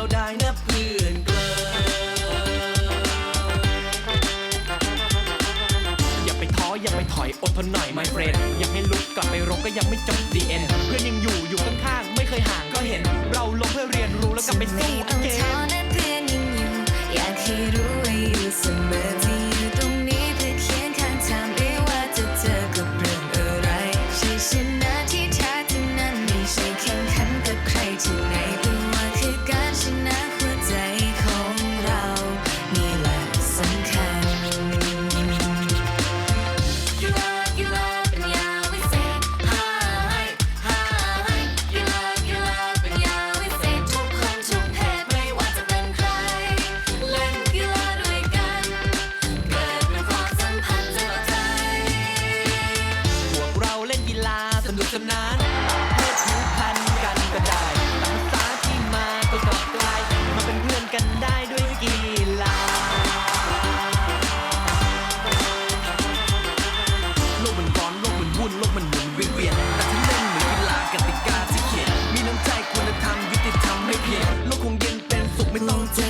ยวได้นะเพื่อนเกลออย่าไปท้ออย่าไปถอยอดทนหน่อย my friend ยังให้ลุกกลับไปรบก็ยังไม่จบ the end เพื่อนยังอยู่อยู่ข้างๆไม่เคยห่างก็เห็น เราลงเพื่อเรียนรู้แล้วกลับไปสู้เอาเกท้อม นะเพื่อนยังอยู่ อยากให้รู้ว่าอยู่เสมอที่ตรงนี้เพื่อเคียงข้างทางไม่ว่าจะเจอกับเรื่องอะไรใช่ฉัน มุนเวียนแต่ถ้าเล่นเหมือนกีฬากติกาที่เขียนมีน้ำใจควรจะทำยุติธรรมไม่เพียนโลกคงเย็นเป็นสุขไม่ต้องเจ็บ